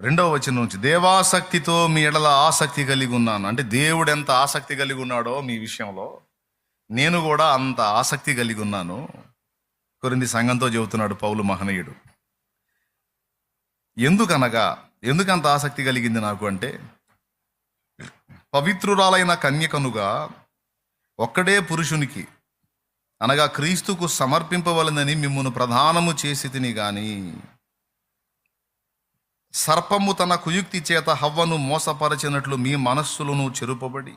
రెండవ వచనం నుంచి దేవాసక్తితో మీ ఎడల ఆసక్తి కలిగి ఉన్నాను. అంటే దేవుడు ఎంత ఆసక్తి కలిగి ఉన్నాడో మీ విషయంలో నేను కూడా అంత ఆసక్తి కలిగి ఉన్నాను. కొరింది సంఘంతో చెబుతున్నాడు పౌలు మహనీయుడు. ఎందుకనగా ఎందుకంత ఆసక్తి కలిగింది నాకు అంటే పవిత్రురాలైన కన్యకనుగా ఒక్కడే పురుషునికి అనగా క్రీస్తుకు సమర్పింపవలనని మిమ్మల్ని ప్రధానము చేసి తిని కానీ సర్పము తన కుయుక్తి చేత హవ్వను మోసపరచినట్లు మీ మనస్సులను చెరుపబడి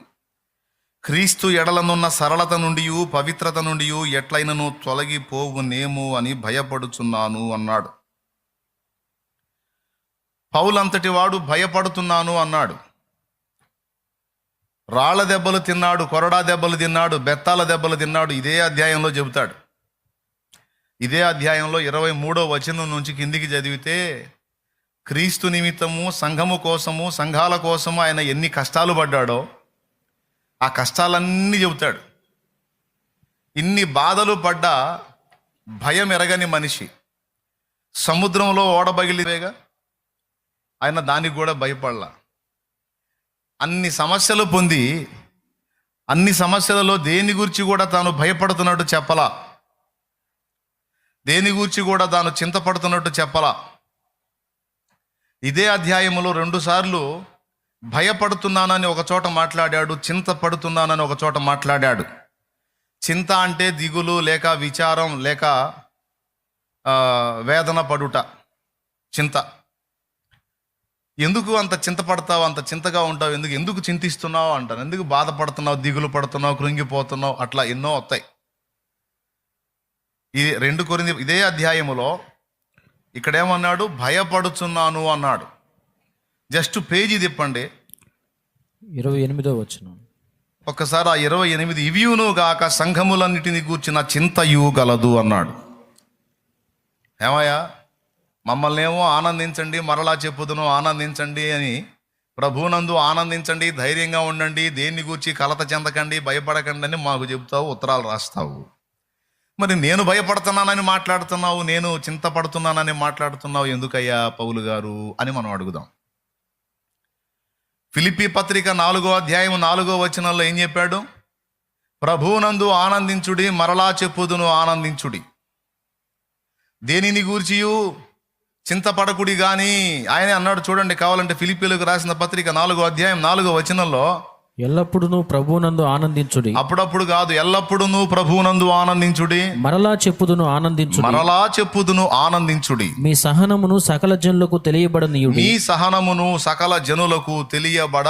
క్రీస్తు ఎడలనున్న సరళత నుండి పవిత్రత నుండి ఎట్లయినను తొలగిపోవునేమో అని భయపడుచున్నాను అన్నాడు. పౌలంతటి వాడు భయపడుతున్నాను అన్నాడు. రాళ్ళ దెబ్బలు తిన్నాడు కొరడా దెబ్బలు తిన్నాడు బెత్తాల దెబ్బలు తిన్నాడు ఇదే అధ్యాయంలో చెబుతాడు. ఇదే అధ్యాయంలో ఇరవై మూడో వచనం నుంచి కిందికి చదివితే క్రీస్తు నిమిత్తము సంఘము కోసము సంఘాల కోసము ఆయన ఎన్ని కష్టాలు పడ్డాడో ఆ కష్టాలన్నీ చెబుతాడు. ఇన్ని బాధలు పడ్డా భయం ఎరగని మనిషి. సముద్రంలో ఓడబగిలివేగా ఆయన దానికి కూడా భయపడలా. అన్ని సమస్యలు పొంది అన్ని సమస్యలలో దేని గురించి కూడా తాను భయపడుతున్నట్టు చెప్పలా. దేని గురించి కూడా తాను చింతపడుతున్నట్టు చెప్పలా. ఇదే అధ్యాయంలో రెండుసార్లు భయపడుతున్నానని ఒక చోట మాట్లాడాడు చింతపడుతున్నానని ఒక చోట మాట్లాడాడు. చింత అంటే దిగులు లేక విచారం లేక వేదన పడుట చింత. ఎందుకు అంత చింతపడతావు అంత చింతగా ఉంటావు ఎందుకు ఎందుకు చింతిస్తున్నావు అంటాను ఎందుకు బాధపడుతున్నావు దిగులు పడుతున్నావు కృంగిపోతున్నావు అట్లా ఎన్నో వస్తాయి. ఈ రెండు కొరింది ఇదే అధ్యాయములో ఇక్కడేమన్నాడు? భయపడుచున్నాను అన్నాడు. జస్ట్ పేజీ తిప్పండి. ఇరవై ఎనిమిదో వచ్చిన ఒక్కసారి ఆ ఇరవై ఎనిమిది ఇవియును గాక సంఘములన్నిటిని కూర్చిన చింతయు గలదు అన్నాడు. ఏమయ్యా? మమ్మల్ని ఏమో ఆనందించండి మరలా చెప్పుదును ఆనందించండి అని ప్రభునందు ఆనందించండి ధైర్యంగా ఉండండి దేన్ని గూర్చి కలత చెందకండి భయపడకండి అని మాకు చెబుతావు ఉత్తరాలు రాస్తావు. మరి నేను భయపడుతున్నానని మాట్లాడుతున్నావు నేను చింతపడుతున్నానని మాట్లాడుతున్నావు ఎందుకయ్యా పౌలు గారు అని మనం అడుగుదాం. ఫిలిపి పత్రిక నాలుగో అధ్యాయం నాలుగో వచనంలో ఏం చెప్పాడు? ప్రభువునందు ఆనందించుడి మరలా చెప్పుదును ఆనందించుడి. దేనిని గూర్చియు? చింతపడకుడి కానీ ఆయనే అన్నాడు చూడండి కావాలంటే ఫిలిపీలకు రాసిన పత్రిక నాలుగో అధ్యాయం నాలుగో వచనంలో ఎల్లప్పుడూ ప్రభువునందు ఆనందించుడి. అప్పుడప్పుడు కాదు ఎల్లప్పుడూ ప్రభువునందు ఆనందించుడి. మరలా చెప్పుదును ఆనందించుడి. మరలా చెప్పుదును ఆనందించుడి. మీ సహనమును సకల జనులకు తెలియబడనీయుడి. మీ సహనమును సకల జనులకు తెలియబడ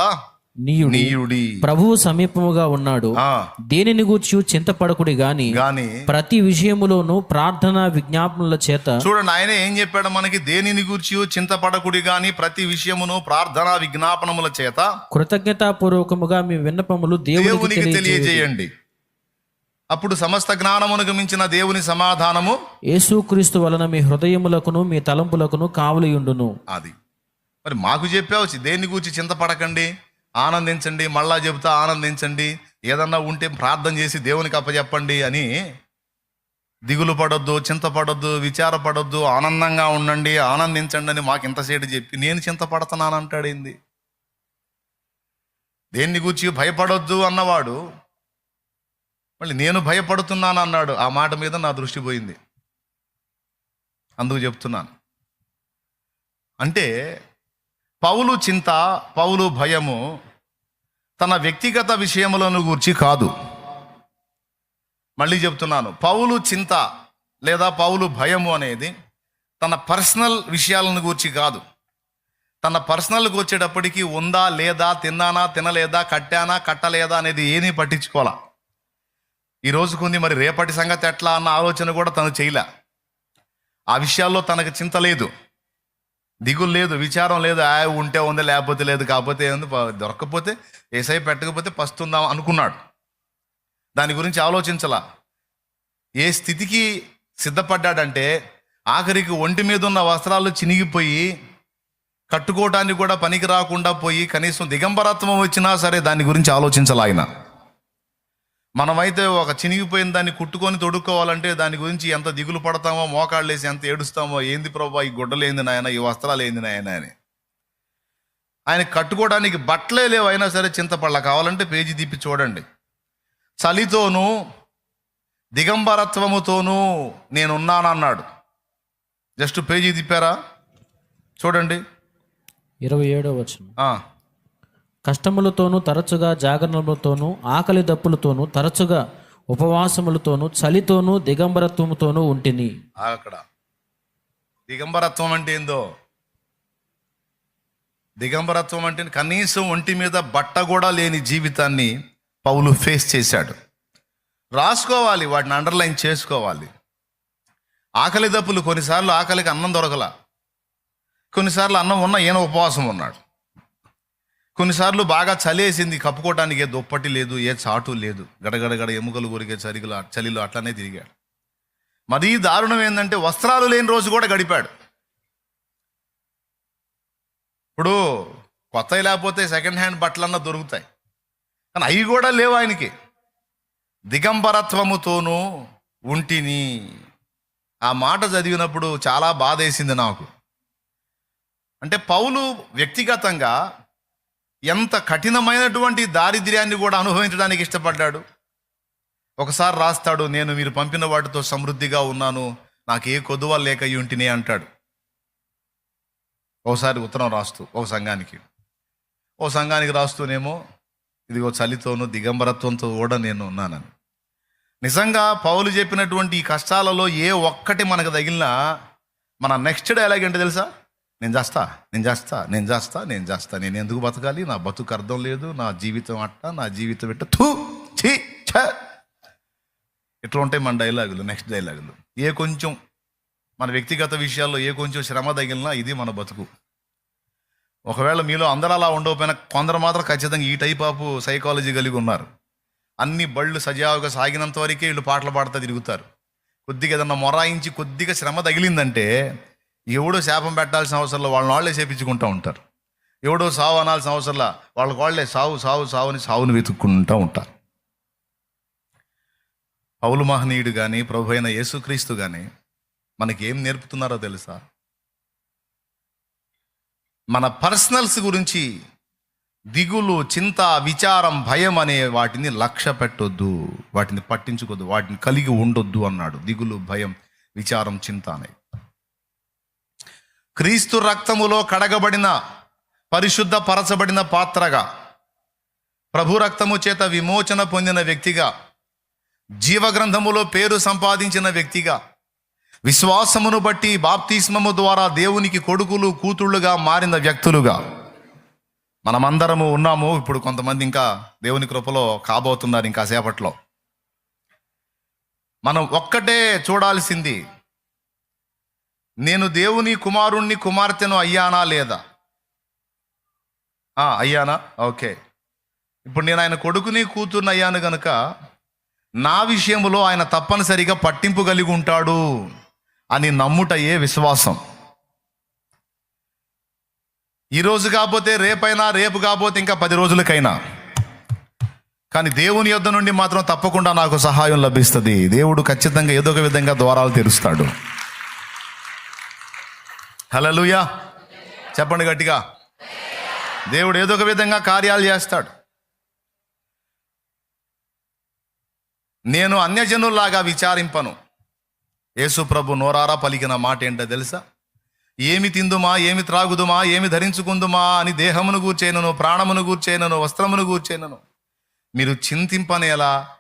నీయుడి. ప్రభువు సమీపముగా ఉన్నాడు. దేనిని గూర్చి చింతపడకుడి గాని గాని ప్రతి విషయములోను ప్రార్థన విజ్ఞాపనల చేత చూడండి ఆయన ఏం చెప్పాడు మనకి? దేనిని గూర్చి చింతపడకుడి గాని ప్రతి విషయమును ప్రార్థన విజ్ఞాపనముల చేత కృతజ్ఞతాపూర్వకముగా మీ విన్నపములు దేవునికి తెలియజేయండి. అప్పుడు సమస్త జ్ఞానమునకు మించిన దేవుని సమాధానము యేసుక్రీస్తు వలన మీ హృదయములకును మీ తలంపులకును కావలియుండును. అది. మరి మాకు చెప్పావు దేన్ని గూర్చి చింతపడకండి? ఆనందించండి మళ్ళా చెబుతా ఆనందించండి ఏదన్నా ఉంటే ప్రార్థన చేసి దేవునికి అప్పచెప్పండి అని దిగులు పడొద్దు చింతపడొద్దు విచారపడొద్దు ఆనందంగా ఉండండి ఆనందించండి అని మాకు ఇంతసేటు చెప్పి నేను చింతపడుతున్నాను అంటాడేంది దేన్ని గూర్చి భయపడొద్దు అన్నవాడు మళ్ళీ నేను భయపడుతున్నాను అన్నాడు. ఆ మాట మీద నా దృష్టి పోయింది. అందుకు చెప్తున్నాను. అంటే పౌలు చింత పౌలు భయము తన వ్యక్తిగత విషయములను గూర్చి కాదు. మళ్ళీ చెప్తున్నాను పౌలు చింత లేదా పౌలు భయము అనేది తన పర్సనల్ విషయాలను గూర్చి కాదు. తన పర్సనల్కి వచ్చేటప్పటికి ఉందా లేదా తిన్నానా తినలేదా కట్టానా కట్టలేదా అనేది ఏమీ పట్టించుకోవాలా. ఈరోజు కొన్ని మరి రేపటి సంగతి ఎట్లా అన్న ఆలోచన కూడా తను చేయలే. ఆ విషయాల్లో తనకు చింత లేదు. దిగులు లేదు విచారం లేదు ఆ ఉంటే ఉంది లేకపోతే లేదు కాకపోతే ఏంది దొరకకపోతే ఏసై పెట్టకపోతే పస్తుందాం అనుకున్నాడు. దాని గురించి ఆలోచించలా. ఏ స్థితికి సిద్ధపడ్డాడంటే ఆఖరికి ఒంటి మీద ఉన్న వస్త్రాలు చినిగిపోయి కట్టుకోవటానికి కూడా పనికి రాకుండా పోయి కనీసం దిగంబరత్వం వచ్చినా సరే దాని గురించి ఆలోచించాలి ఆయన. మనమైతే ఒక చినిగిపోయిన దాన్ని కుట్టుకొని తొడుక్కోవాలంటే దాని గురించి ఎంత దిగులు పడతామో మోకాళ్ళు వేసి ఎంత ఏడుస్తామో ఏంది ప్రభా ఈ గుడ్డలు ఏంది నాయన ఈ వస్త్రాలు ఏంది నాయన అని. ఆయన కట్టుకోవడానికి బట్టలే లేవు అయినా సరే చింతపళ్ళ కావాలంటే పేజీ తిప్పి చూడండి. చలితోనూ దిగంబరత్వముతోనూ నేనున్నానన్నాడు. జస్ట్ పేజీ తిప్పారా? చూడండి. ఇరవై ఏడో వచనం. ఆ, కష్టములతోనూ తరచుగా జాగరణలతోనూ ఆకలి దప్పులతోనూ తరచుగా ఉపవాసములతోనూ చలితోనూ దిగంబరత్వముతోనూ ఉంటిని. అక్కడ. దిగంబరత్వం అంటే ఏందో? దిగంబరత్వం అంటే కనీసం ఒంటి మీద బట్ట కూడా లేని జీవితాన్ని పౌలు ఫేస్ చేశాడు. రాసుకోవాలి వాటిని అండర్లైన్ చేసుకోవాలి. ఆకలి దప్పులు కొన్నిసార్లు ఆకలికి అన్నం దొరకల. కొన్నిసార్లు అన్నం ఉన్న ఈయన ఉపవాసం ఉన్నాడు. కొన్నిసార్లు బాగా చలేసింది కప్పుకోవటానికి ఏ దుప్పటి లేదు ఏ చాటు లేదు. గడగడగడ ఎముకలు కొరికే చలిలో చలిలో అట్లనే తిరిగాడు. మరీ దారుణం ఏంటంటే వస్త్రాలు లేని రోజు కూడా గడిపాడు. ఇప్పుడు కొత్తవి లేకపోతే సెకండ్ హ్యాండ్ బట్టలన్నా దొరుకుతాయి. కానీ అవి కూడా లేవు ఆయనకి. దిగంబరత్వముతోనూ ఉంటిని. ఆ మాట చదివినప్పుడు చాలా బాధ వేసింది నాకు. అంటే పౌలు వ్యక్తిగతంగా ఎంత కఠినమైనటువంటి దారిద్ర్యాన్ని కూడా అనుభవించడానికి ఇష్టపడ్డాడు. ఒకసారి రాస్తాడు నేను మీరు పంపిన వాటితో సమృద్ధిగా ఉన్నాను నాకు ఏ కొదువ లేక ఇంటిని అంటాడు. ఒకసారి ఉత్తరం రాస్తూ ఒక సంఘానికి. ఓ సంఘానికి రాస్తూనేమో ఇదిగో చలితోనూ దిగంబరత్వంతో కూడా నేను ఉన్నానని. నిజంగా పౌలు చెప్పినటువంటి ఈ కష్టాలలో ఏ ఒక్కటి మనకు తగిలినా మన నెక్స్ట్ డైలాగ్ ఏంటో తెలుసా? నేను చేస్తా నేను చేస్తా నేను చేస్తా నేను చేస్తా. నేను ఎందుకు బతకాలి? నా బతుకు అర్థం లేదు నా జీవితం అట్ట నా జీవితం ఎట్ట థూ ఛీ ఛ. ఇట్లా ఉంటాయి మన డైలాగులు నెక్స్ట్ డైలాగులు. ఏ కొంచెం మన వ్యక్తిగత విషయాల్లో ఏ కొంచెం శ్రమ తగిలినా ఇది మన బతుకు. ఒకవేళ మీలో అందరూ అలా ఉండకపోయినా కొందరు మాత్రం ఖచ్చితంగా ఈ టైప్ ఆఫ్ సైకాలజీ కలిగి ఉన్నారు. అన్ని బళ్ళు సజావుగా సాగినంత వరకే వీళ్ళు పాటలు పాడుతూ తిరుగుతారు. కొద్దిగా ఏదన్నా మొరాయించి కొద్దిగా శ్రమ తగిలిందంటే ఎవడో శాపం పెట్టాల్సిన అవసరంలో వాళ్ళని వాళ్ళే చేపించుకుంటూ ఉంటారు. ఎవడో సావు అనాల్సిన అవసరంలా వాళ్ళకి వాళ్ళే సావు సావు సావుని సావుని వెతుక్కుంటూ ఉంటారు. పౌలు మహనీయుడు కానీ ప్రభు అయిన యేసుక్రీస్తు కానీ మనకి ఏం నేర్పుతున్నారో తెలుసా? మన పర్సనల్స్ గురించి దిగులు చింత విచారం భయం అనే వాటిని లక్ష్య పెట్టొద్దు వాటిని పట్టించుకోద్దు వాటిని కలిగి ఉండొద్దు అన్నాడు. దిగులు భయం విచారం చింత అనే క్రీస్తు రక్తములో కడగబడిన పరిశుద్ధ పరచబడిన పాత్రగా ప్రభు రక్తము చేత విమోచన పొందిన వ్యక్తిగా జీవగ్రంథములో పేరు సంపాదించిన వ్యక్తిగా విశ్వాసమును బట్టి బాప్తిస్మము ద్వారా దేవునికి కొడుకులు కూతుళ్ళుగా మారిన వ్యక్తులుగా మనమందరము ఉన్నాము. ఇప్పుడు కొంతమంది ఇంకా దేవుని కృపలో కాబోతున్నారు ఇంకా సేపట్లో మనం ఒక్కటే చూడాల్సింది నేను దేవుని కుమారుణ్ణి కుమార్తెను అయ్యానా లేదా? అయ్యానా? ఓకే. ఇప్పుడు నేను ఆయన కొడుకుని కూతుర్ని అయ్యాను గనుక నా విషయంలో ఆయన తప్పనిసరిగా పట్టింపు కలిగి ఉంటాడు అని నమ్ముటయే విశ్వాసం. ఈరోజు కాకపోతే రేపైనా రేపు కాకపోతే ఇంకా పది రోజులకైనా. కానీ దేవుని యొద్ద నుండి మాత్రం తప్పకుండా నాకు సహాయం లభిస్తుంది. దేవుడు ఖచ్చితంగా ఏదో ఒక విధంగా ద్వారాలు తెరుస్తాడు. హలలుయా చెప్పండి గట్టిగా. దేవుడు ఏదో ఒక విధంగా కార్యాలు చేస్తాడు. నేను అన్యజనుల్లాగా విచారింపను. యేసు ప్రభు నోరారా పలికిన మాట ఏంటో తెలుసా? ఏమి తిందుమా ఏమి త్రాగుదుమా ఏమి ధరించుకుందుమా అని దేహమును గూర్చేనను ప్రాణమును గూర్చేనను వస్త్రమును గూర్చేనను. మీరు చింతింపనేలా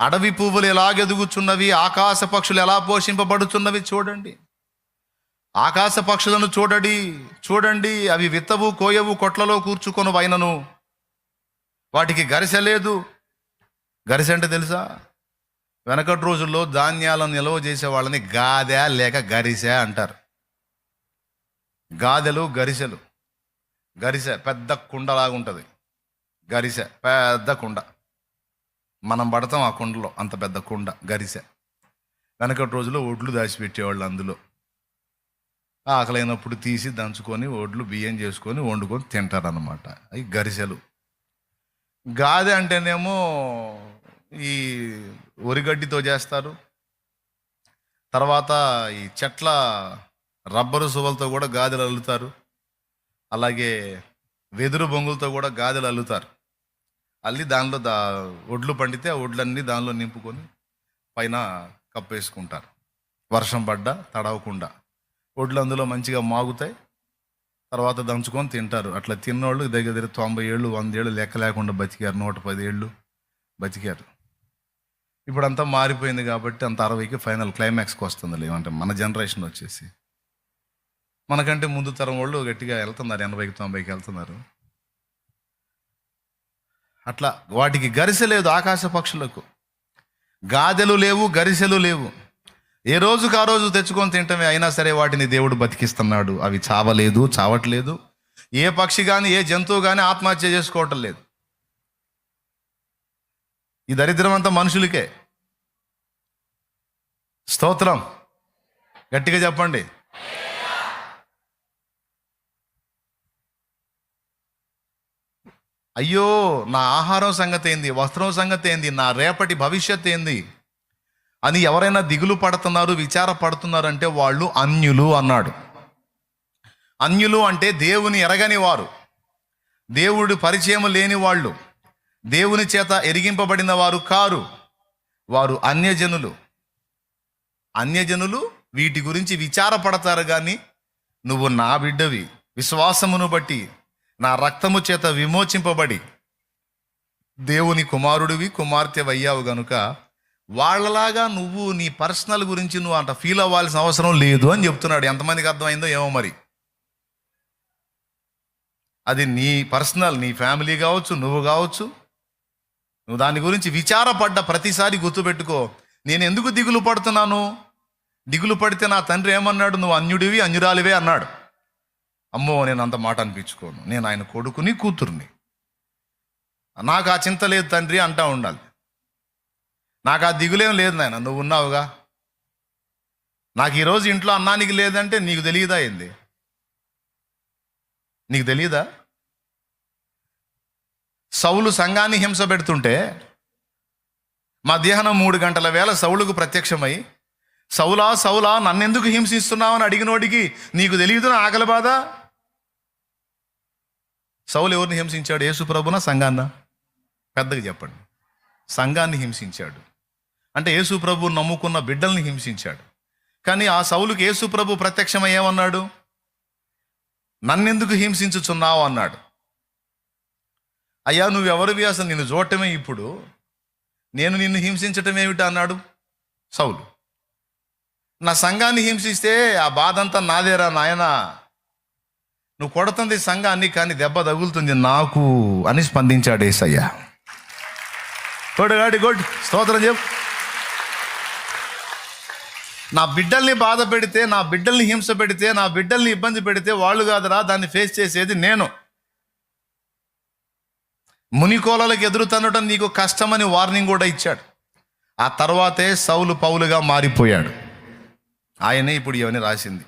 అడవి పువ్వులు ఎలాగెదుగుచున్నవి ఆకాశ పక్షులు ఎలా పోషింపబడుచున్నవి చూడండి. ఆకాశ పక్షులను చూడండి చూడండి అవి విత్తవు కోయవు కొట్లలో కూర్చుకొని వైనను. వాటికి గరిసె లేదు. గరిసె అంటే తెలుసా? వెనకటి రోజుల్లో ధాన్యాలను నిల్వ చేసే వాళ్ళని గాదె లేక గరిసె అంటారు. గాదెలు గరిసెలు. గరిసె పెద్ద కుండలాగా ఉంటుంది. గరిసె పెద్ద కుండ. మనం పడతాం ఆ కుండలో అంత పెద్ద కుండ గరిసె. వెనకటి రోజుల్లో ఒడ్లు దాచిపెట్టేవాళ్ళు అందులో. ఆకలైనప్పుడు తీసి దంచుకొని ఒడ్లు బియ్యం చేసుకొని వండుకొని తింటారనమాట అవి గరిసెలు. గాదె అంటేనేమో ఈ ఒరిగడ్డితో చేస్తారు. తర్వాత ఈ చెట్ల రబ్బరు సువలతో కూడా గాదెలు అల్లుతారు. అలాగే వెదురు బొంగులతో కూడా గాదెలు అల్లుతారు. అల్లి దానిలో దా ఒడ్లు పండితే ఆ ఒడ్లన్నీ దానిలో నింపుకొని పైన కప్పేసుకుంటారు. వర్షం పడ్డా తడవకుండా. ఒడ్లు అందులో మంచిగా మాగుతాయి. తర్వాత దంచుకొని తింటారు. అట్లా తిన్నోళ్ళు దగ్గర దగ్గర తొంభై ఏళ్ళు వంద ఏళ్ళు లెక్క లేకుండా బతికారు. నూట పది ఏళ్ళు బతికారు. ఇప్పుడు అంతా మారిపోయింది కాబట్టి అంత అరవైకి ఫైనల్ క్లైమాక్స్కి వస్తుంది ఏమంటే మన జనరేషన్ వచ్చేసి. మనకంటే ముందు తరం వాళ్ళు గట్టిగా వెళ్తున్నారు. ఎనభైకి తొంభైకి వెళ్తున్నారు. అట్లా వాటికి గరిసె లేదు ఆకాశ పక్షులకు. గాదెలు లేవు గరిసెలు లేవు. ఏ రోజుకు ఆ రోజు తెచ్చుకొని తింటమే అయినా సరే వాటిని దేవుడు బతికిస్తున్నాడు. అవి చావలేదు చావట్లేదు. ఏ పక్షి కానీ ఏ జంతువు కానీ ఆత్మహత్య చేసుకోవటం లేదు. ఈ దరిద్రం అంతా మనుషులకే. స్తోత్రం. గట్టిగా చెప్పండి. అయ్యో నా ఆహారం సంగతి ఏంది వస్త్రం సంగతి ఏంది నా రేపటి భవిష్యత్ ఏంది అని ఎవరైనా దిగులు పడుతున్నారు విచార పడుతున్నారు అంటే వాళ్ళు అన్యులు అన్నాడు. అన్యులు అంటే దేవుని ఎరగని వారు. దేవుడి పరిచయం లేని వాళ్ళు. దేవుని చేత ఎరిగింపబడిన వారు కారు. వారు అన్యజనులు. అన్యజనులు వీటి గురించి విచారపడతారు కానీ నువ్వు నా బిడ్డవి. విశ్వాసమును బట్టి నా రక్తము చేత విమోచింపబడి దేవుని కుమారుడివి కుమార్తెవయ్యావు గనుక వాళ్ళలాగా నువ్వు నీ పర్సనల్ గురించి నువ్వు అంత ఫీల్ అవ్వాల్సిన అవసరం లేదు అని చెప్తున్నాడు. ఎంతమందికి అర్థమైందో ఏమో మరి. అది నీ పర్సనల్ నీ ఫ్యామిలీ కావచ్చు నువ్వు కావచ్చు. నువ్వు దాని గురించి విచారపడ్డ ప్రతిసారి గుర్తుపెట్టుకో. నేను ఎందుకు దిగులు పడుతున్నాను? దిగులు పడితే నా తండ్రి ఏమన్నాడు? నువ్వు అన్యుడివి అన్యురాలివే అన్నాడు. అమ్మో నేను అంత మాట అనిపించుకోను. నేను ఆయన కొడుకుని కూతుర్ని. నాకు ఆ చింత లేదు తండ్రి అంటా ఉండాలి. నాకు ఆ దిగులేం లేదు నాయన నువ్వు ఉన్నావుగా. నాకు ఈరోజు ఇంట్లో అన్నానికి లేదంటే నీకు తెలియదా ఏంది? నీకు తెలియదా సౌలు సంఘాన్ని హింస పెడుతుంటే మధ్యాహ్నం మూడు గంటల వేళ సౌలుకు ప్రత్యక్షమై సౌలా సౌలా నన్నెందుకు హింసిస్తున్నావు అని అడిగినోడికి నీకు తెలియదు నా ఆకలి బాధ? సౌలు ఎవరిని హింసించాడు? యేసు ప్రభున? సంఘాన్న పెద్దగా చెప్పండి. సంఘాన్ని హింసించాడు. అంటే యేసు ప్రభు నమ్ముకున్న బిడ్డల్ని హింసించాడు. కానీ ఆ సౌలుకి యేసు ప్రభు ప్రత్యక్షమై ఏమన్నాడు? నన్నెందుకు హింసించుచున్నావు అన్నాడు. అయ్యా నువ్వెవరివి అసలు నిన్ను చూడటమే ఇప్పుడు. నేను నిన్ను హింసించటం ఏమిటి అన్నాడు సౌలు. నా సంఘాన్ని హింసిస్తే ఆ బాధ అంతా నాదేరా నాయన. నువ్వు కొడుతుంది సంఘాన్ని కానీ దెబ్బ తగులుతుంది నాకు అని స్పందించాడు ఏసయ్య. కొడుగాడి గుడ్. స్తోత్రం చెప్పు. నా బిడ్డల్ని బాధ పెడితే నా బిడ్డల్ని హింస పెడితే నా బిడ్డల్ని ఇబ్బంది పెడితే వాళ్ళు కాదురా దాన్ని ఫేస్ చేసేది నేను. మునికోలలకు ఎదురు తన్నటం నీకు కష్టమని వార్నింగ్ కూడా ఇచ్చాడు. ఆ తర్వాతే సౌలు పౌలుగా మారిపోయాడు. ఆయనే ఇప్పుడు ఇవన్నీ రాసింది.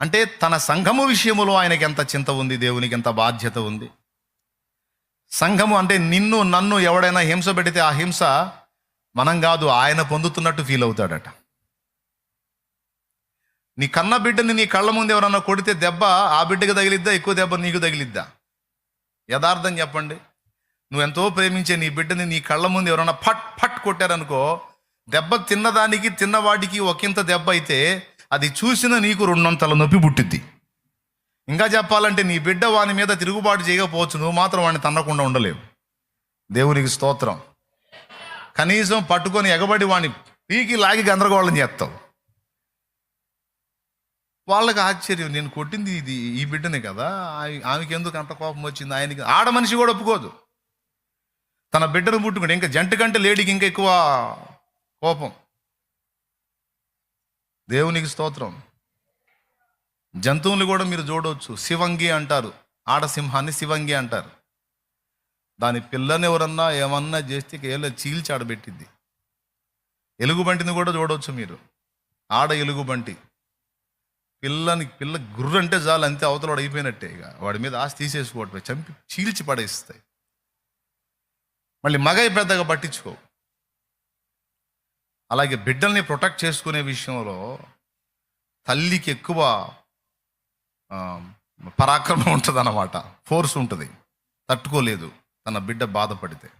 అంటే తన సంఘము విషయములో ఆయనకి ఎంత చింత ఉంది దేవునికి ఎంత బాధ్యత ఉంది. సంఘము అంటే నిన్ను నన్ను ఎవడైనా హింస పెడితే ఆ హింస మనం కాదు ఆయన పొందుతున్నట్టు ఫీల్ అవుతాడట. నీ కన్న బిడ్డని నీ కళ్ళ ముందు ఎవరన్నా కొడితే దెబ్బ ఆ బిడ్డకి తగిలిద్దా ఎక్కువ దెబ్బ నీకు తగిలిద్దా? యథార్థం చెప్పండి. నువ్వు ఎంతో ప్రేమించే నీ బిడ్డని నీ కళ్ళ ముందు ఎవరైనా ఫట్ ఫట్ కొట్టారనుకో దెబ్బ తిన్నదానికి తిన్నవాడికి ఒకంత దెబ్బ అయితే అది చూసిన నీకు రెండొంతల నొప్పి పుట్టిద్ది. ఇంకా చెప్పాలంటే నీ బిడ్డ వాని మీద తిరుగుబాటు చేయకపోవచ్చు నువ్వు మాత్రం వాడిని తన్నకుండా ఉండలేవు. దేవునికి స్తోత్రం. కనీసం పట్టుకొని ఎగబడి వాడిని పీకి లాగి గందరగోళం చేస్తావు వాళ్ళకి ఆశ్చర్యం నేను కొట్టింది ఇది ఈ బిడ్డనే కదా ఆమె- ఆమెకి ఎందుకు అంత కోపం వచ్చింది? ఆయనకి ఆడ మనిషి కూడా ఒప్పుకోదు. తన బిడ్డను పుట్టుకుంటే ఇంకా జంట కంటే లేడీకి ఇంకా ఎక్కువ కోపం. దేవునికి స్తోత్రం. జంతువులు కూడా మీరు చూడవచ్చు శివంగి అంటారు. ఆడ సింహాన్ని శివంగి అంటారు. దాని పిల్లని ఎవరన్నా ఏమన్నా చేస్తే ఏళ్ళ చీల్చి ఆడబెట్టిద్ది. ఎలుగుబంటిని కూడా చూడవచ్చు మీరు. ఆడ ఎలుగుబంటి. పిల్లని పిల్ల గుర్రంటే చాలు అంతే అవతల అయిపోయినట్టే ఇక. వాడి మీద ఆస్తి తీసేసుకోవటమే చంపి చీల్చి పడేస్తాయి. మళ్ళీ మగ పెద్దగా పట్టించుకో. అలాగే బిడ్డల్ని ప్రొటెక్ట్ చేసుకునే విషయంలో తల్లికి ఎక్కువ పరాక్రమం ఉంటుంది అన్నమాట ఫోర్స్ ఉంటుంది. తట్టుకోలేదు. తన బిడ్డ బాధపడితే.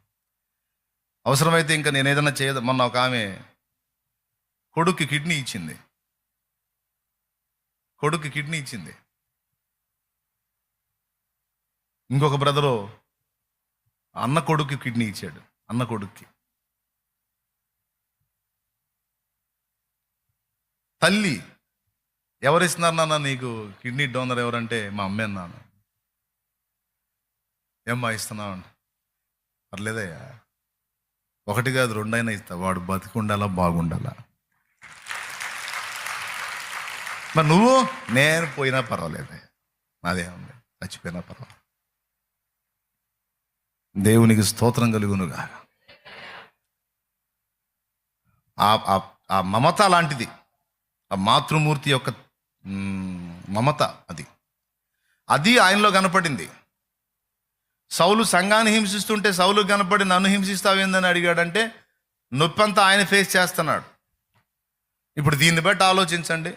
అవసరమైతే ఇంకా నేను ఏదైనా చేయదు. మొన్న ఒక ఆమె కొడుక్కి కిడ్నీ ఇచ్చింది. కొడుక్కి కిడ్నీ ఇచ్చింది. ఇంకొక బ్రదరు అన్న కొడుక్కి కిడ్నీ ఇచ్చాడు. అన్న కొడుక్కి. తల్లి ఎవరిస్తున్నారు నాన్న నీకు? కిడ్నీ డోనర్ ఎవరంటే మా అమ్మే అన్నాను. ఏమ్మా ఇస్తున్నావు? పర్లేదయ్యా. ఒకటి కాదు రెండైనా ఇస్తా. వాడు బతికుండాలా బాగుండాలా. మరి నువ్వు? నేను పోయినా పర్వాలేదు నాదే ఉంది. చచ్చిపోయినా పర్వాలేదు. దేవునికి స్తోత్రం కలుగునుగా. ఆ ఆ- మమత లాంటిది. ఆ మాతృమూర్తి యొక్క మమత అది. అది ఆయనలో కనపడింది. సౌలు సంఘాన్ని హింసిస్తుంటే సౌలు కనపడి నన్ను హింసిస్తావేందని అడిగాడంటే నొప్పంతా ఆయన ఫేస్ చేస్తున్నాడు. ఇప్పుడు దీన్ని బట్టి ఆలోచించండి.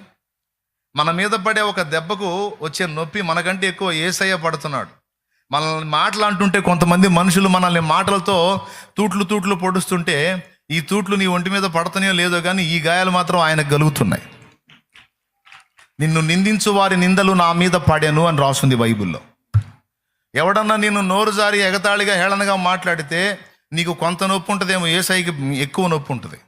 మన మీద పడే ఒక దెబ్బకు వచ్చే నొప్పి మనకంటే ఎక్కువ ఏసయ్య పడుతున్నాడు. మనల్ని మాటలు అంటుంటే కొంతమంది మనుషులు మనల్ని మాటలతో తూట్లు తూట్లు పొడుస్తుంటే ఈ తూట్లు నీ ఒంటి మీద పడతాయో లేదో కానీ ఈ గాయాలు మాత్రం ఆయనకు గలుగుతున్నాయి నిన్ను నిందించు వారి నిందలు నా మీద పడాను అని రాస్తుంది బైబిల్లో. ఎవడన్నా నేను నోరు జారి ఎగతాళిగా హేళనగా మాట్లాడితే నీకు కొంత నొప్పి ఉంటుందేమో ఏసైకి ఎక్కువ నొప్పి ఉంటుంది.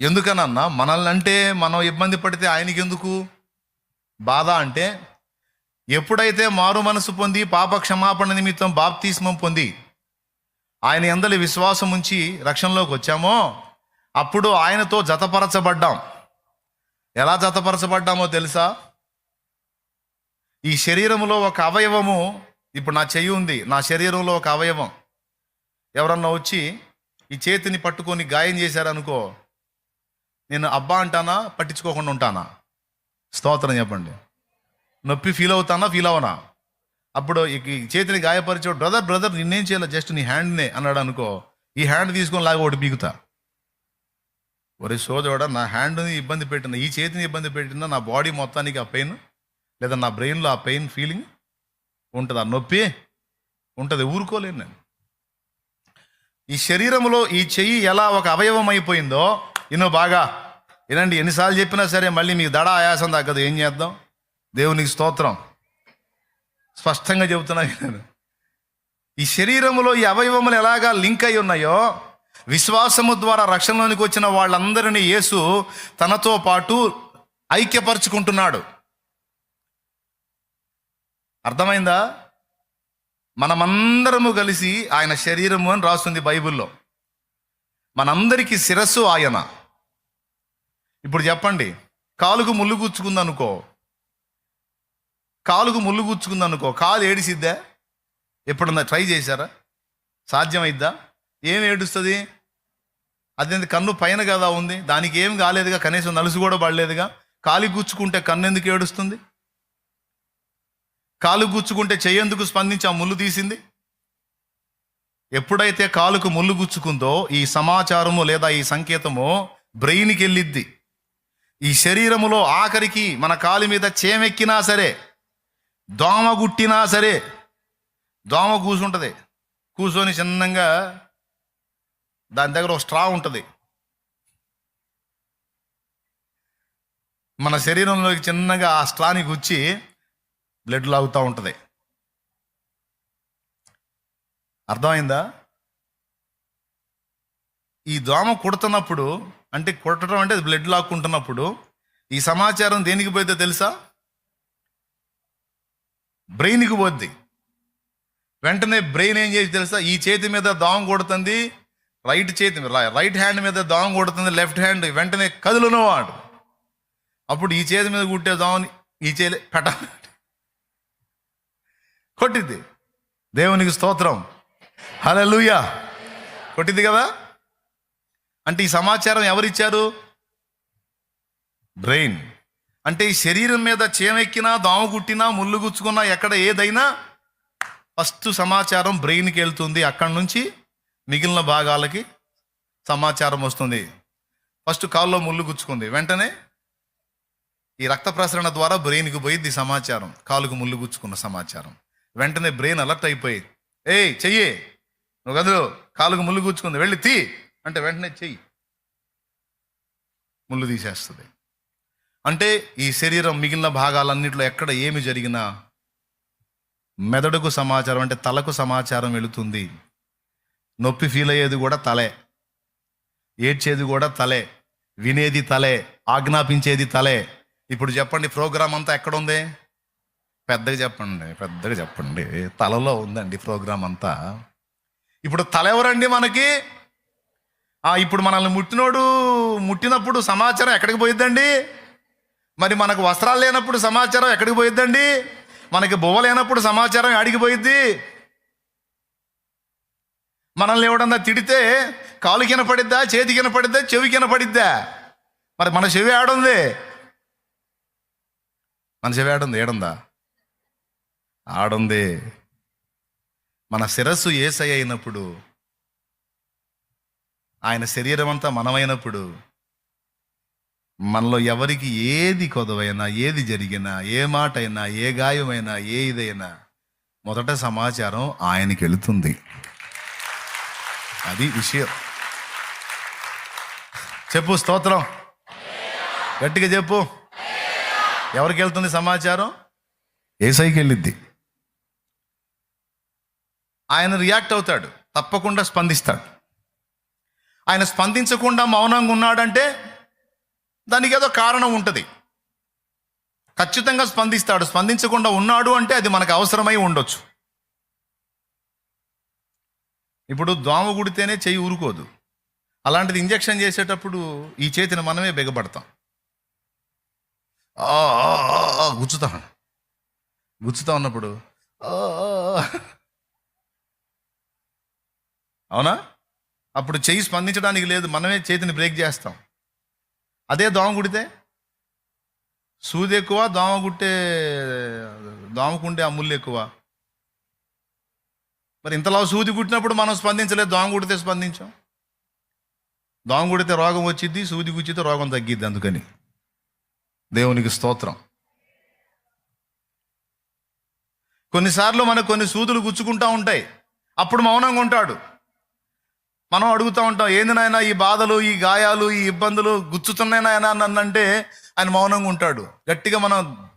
ఎందుకనన్నా మనల్ని అంటే మనం ఇబ్బంది పడితే ఆయనకి ఎందుకు బాధ అంటే ఎప్పుడైతే మారు మనసు పొంది పాప క్షమాపణ నిమిత్తం బాప్తీస్మం పొంది ఆయన ఎందలి విశ్వాసం ఉంచి రక్షణలోకి వచ్చామో అప్పుడు ఆయనతో జతపరచబడ్డాం. ఎలా జతపరచబడ్డామో తెలుసా? ఈ శరీరంలో ఒక అవయవము ఇప్పుడు నా చెయ్యి ఉంది నా శరీరంలో ఒక అవయవం. ఎవరన్నా వచ్చి ఈ చేతిని పట్టుకొని గాయం చేశారనుకో నేను అబ్బా అంటానా పట్టించుకోకుండా ఉంటానా? స్తోత్రం చెప్పండి. నొప్పి ఫీల్ అవుతానా ఫీల్ అవనా? అప్పుడు ఈ చేతిని గాయపరిచే బ్రదర్ బ్రదర్ నిన్నేం చేయాలి? జస్ట్ నీ హ్యాండ్నే అన్నాడు అనుకో ఈ హ్యాండ్ తీసుకొని లాగా ఒకటి బీగుతా ఒరే సోదరుడా నా హ్యాండ్ని ఇబ్బంది పెట్టిన ఈ చేతిని ఇబ్బంది పెట్టిన నా బాడీ మొత్తానికి ఆ పెయిన్ లేదా నా బ్రెయిన్లో ఆ పెయిన్ ఫీలింగ్ ఉంటుంది. ఆ నొప్పి ఉంటుంది. ఊరుకోలేను నేను. ఈ శరీరంలో ఈ చెయ్యి ఎలా ఒక అవయవం అయిపోయిందో ఇన్నో బాగా ఇలాంటి ఎన్నిసార్లు చెప్పినా సరే మళ్ళీ మీకు దడ ఆయాసం తగ్గదు. ఏం చేద్దాం? దేవునికి స్తోత్రం. స్పష్టంగా చెబుతున్నా నేను ఈ శరీరములో ఈ అవయవములు ఎలాగా లింక్ అయి ఉన్నాయో విశ్వాసము ద్వారా రక్షణలోనికి వచ్చిన వాళ్ళందరినీ యేసు తనతో పాటు ఐక్యపరుచుకుంటున్నాడు. అర్థమైందా? మనమందరము కలిసి ఆయన శరీరము అని రాస్తుంది బైబిల్లో. మనందరికీ శిరస్సు ఆయన. ఇప్పుడు చెప్పండి కాలుకు ముళ్ళు గుచ్చుకుందనుకో కాలుకు ముళ్ళు గుచ్చుకుందనుకో కాలు ఏడిసిద్దా? ఎప్పుడన్నా ట్రై చేశారా? సాధ్యమైద్దా? ఏం ఏడుస్తుంది? అదేంటి కన్ను పైన కదా ఉంది? దానికి ఏం కాలేదుగా? కనీసం నలుసు కూడా పడలేదుగా? కాలి గుచ్చుకుంటే కన్ను ఎందుకు ఏడుస్తుంది? కాలు గుచ్చుకుంటే చెయ్యేందుకు స్పందించి ఆ ముళ్ళు తీసింది? ఎప్పుడైతే కాలుకు ముళ్ళు గుచ్చుకుందో ఈ సమాచారము లేదా ఈ సంకేతము బ్రెయిన్కి వెళ్ళిద్ది. ఈ శరీరములో ఆఖరికి మన కాలు మీద చేమెక్కినా సరే దోమ గుట్టినా సరే దోమ కూసుంటుంది. కూర్చొని చిన్నంగా దాని దగ్గర ఒక స్ట్రా ఉంటుంది. మన శరీరంలోకి చిన్నగా ఆ స్ట్రాని గుచ్చి బ్లడ్ లాగుతూ ఉంటుంది. అర్థమైందా? ఈ దోమ కుడుతున్నప్పుడు అంటే కుట్టడం అంటే బ్లడ్ లాక్కుంటున్నప్పుడు ఈ సమాచారం దేనికి పోయితే తెలుసా? బ్రెయిన్కి పోద్ది. వెంటనే బ్రెయిన్ ఏం చేసి తెలుసా? ఈ చేతి మీద దోమ కొడుతుంది రైట్ చేతి రైట్ హ్యాండ్ మీద దోమ కొడుతుంది లెఫ్ట్ హ్యాండ్ వెంటనే కదులునవాడు. అప్పుడు ఈ చేతి మీద కుట్టే దోమని ఈ చేతి పెట్ట కొట్టిద్ది. దేవునికి స్తోత్రం. హల్లెలూయా. కొట్టింది కదా? అంటే ఈ సమాచారం ఎవరిచ్చారు? బ్రెయిన్. అంటే ఈ శరీరం మీద చేమెక్కినా దోమ కుట్టినా ముళ్ళు గుచ్చుకున్నా ఎక్కడ ఏదైనా ఫస్ట్ సమాచారం బ్రెయిన్కి వెళ్తుంది. అక్కడి నుంచి మిగిలిన భాగాలకి సమాచారం వస్తుంది. ఫస్ట్ కాల్లో ముళ్ళు గుచ్చుకుంది. వెంటనే ఈ రక్త ప్రసరణ ద్వారా బ్రెయిన్కి పోయిద్ది సమాచారం. కాలుకు ముళ్ళు గుచ్చుకున్న సమాచారం. వెంటనే బ్రెయిన్ అలర్ట్ అయిపోయి ఏయ్ చెయ్యి. నువ్వు కదలు కాలుకు ముళ్ళు కూర్చుకుంది వెళ్ళి తీ. అంటే వెంటనే చెయ్యి. ముళ్ళు తీసేస్తుంది. అంటే ఈ శరీరం మిగిలిన భాగాలన్నింటిలో ఎక్కడ ఏమి జరిగినా మెదడుకు సమాచారం అంటే తలకు సమాచారం వెళుతుంది. నొప్పి ఫీల్ అయ్యేది కూడా తలే. ఏడ్చేది కూడా తలే. వినేది తలే. ఆజ్ఞాపించేది తలే. ఇప్పుడు చెప్పండి ప్రోగ్రామ్ అంతా ఎక్కడ ఉంది? పెద్దగా చెప్పండి పెద్దగా చెప్పండి. తలలో ఉందండి ప్రోగ్రామ్ అంతా. ఇప్పుడు తల ఎవరండి మనకి ఇప్పుడు మనల్ని ముట్టినోడు ముట్టినప్పుడు సమాచారం ఎక్కడికి పోయిద్దండి? మరి మనకు వస్త్రాలు లేనప్పుడు సమాచారం ఎక్కడికి పోయిద్దండి? మనకి బువ్వ లేనప్పుడు సమాచారం అడిగి పోయిద్ది? మనల్ని ఎవడన్నా తిడితే కాలు కినపడిద్దా చేతి కినపడిద్దా చెవి కినపడిద్దా మరి మన చెవి ఆడుంది. మన చెవి ఆడుంది ఏడుందా? ఆడుంది. మన శిరస్సు ఏసై అయినప్పుడు ఆయన శరీరం అంతా మనమైనప్పుడు మనలో ఎవరికి ఏది కొదవైనా ఏది జరిగినా ఏ మాట అయినా ఏ గాయమైనా ఏ ఇదైనా మొదట సమాచారం ఆయనకి వెళుతుంది అది విషయం. చెప్పు స్తోత్రం. గట్టిగా చెప్పు. ఎవరికి వెళ్తుంది సమాచారం? ఏసైకి వెళ్ళిద్ది ఆయన రియాక్ట్ అవుతాడు తప్పకుండా స్పందిస్తాడు. ఆయన స్పందించకుండా మౌనంగా ఉన్నాడంటే దానికి ఏదో కారణం ఉంటుంది. ఖచ్చితంగా స్పందిస్తాడు స్పందించకుండా ఉన్నాడు అంటే అది మనకు అవసరమై ఉండొచ్చు. ఇప్పుడు దోమ గుడితేనే చెయ్యి ఊరుకోదు. అలాంటిది ఇంజెక్షన్ చేసేటప్పుడు ఈ చేతిని మనమే బిగబడతాం. ఆ, గుచ్చుతా. ఉన్నప్పుడు ఆ. అవునా? అప్పుడు చెయ్యి స్పందించడానికి లేదు మనమే చేతిని బ్రేక్ చేస్తాం. అదే దోమ కుడితే? సూది ఎక్కువ దోమ కుట్టే దోమకుంటే ఆ ముళ్ళు ఎక్కువ. మరి ఇంతలా సూది కుట్టినప్పుడు మనం స్పందించలేదు దోమ కుడితే స్పందించాం. దోమ కుడితే రోగం వచ్చింది సూది గుచ్చితే రోగం తగ్గిద్ది అందుకని. దేవునికి స్తోత్రం. కొన్నిసార్లు మనకు కొన్ని సూదులు గుచ్చుకుంటా ఉంటాయి. అప్పుడు మౌనంగా ఉంటాడు. మనం అడుగుతూ ఉంటాం ఏంది నాయన ఈ బాధలు ఈ గాయాలు ఈ ఇబ్బందులు గుచ్చుతున్నాయి నాయన? నన్ను అంటే ఆయన మౌనంగా ఉంటాడు. గట్టిగా మనం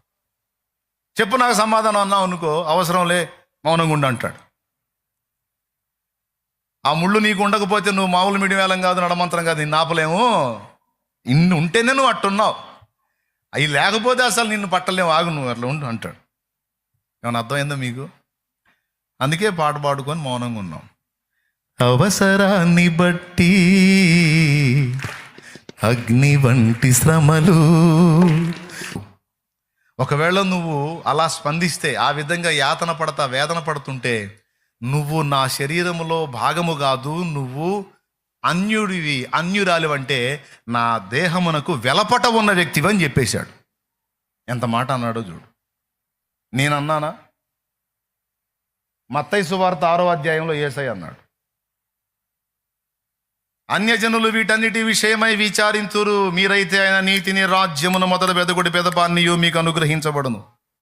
చెప్పు నాకు సమాధానం అన్నావు అనుకో అవసరం లే మౌనంగా ఉండు అంటాడు. ఆ ముళ్ళు నీకు ఉండకపోతే నువ్వు మామూలు మీడియం వేలం కాదు నడమంతరం కాదు నిన్ను ఆపలేము. ఇన్ని ఉంటేనే నువ్వు అట్టున్నావు. అవి లేకపోతే అసలు నిన్ను పట్టలేము. ఆగు నువ్వు అట్లా ఉండు అంటాడు. ఏమైనా అర్థమైందా మీకు? అందుకే పాట పాడుకొని మౌనంగా ఉన్నాం. అవసరాన్ని బట్టి అగ్ని వంటి శ్రమలు. ఒకవేళ నువ్వు అలా స్పందిస్తే ఆ విధంగా యాతన పడతా వేదన పడుతుంటే నువ్వు నా శరీరములో భాగము కాదు నువ్వు అన్యుడివి అన్యురాలు అంటే నా దేహమునకు వెలపట ఉన్న వ్యక్తివి అని చెప్పేశాడు. ఎంత మాట అన్నాడో చూడు. నేను అన్నానా మత్తయి సువార్త ఆరో అధ్యాయంలో ఏసై అన్నాడు. అన్యజనులు వీటన్నిటి విషయమై విచారింతురు. మీరైతే ఆయన నీతిని రాజ్యమును మొదలు పెదగుడి పెదపాన్నియు మీకు అనుగ్రహించబడును.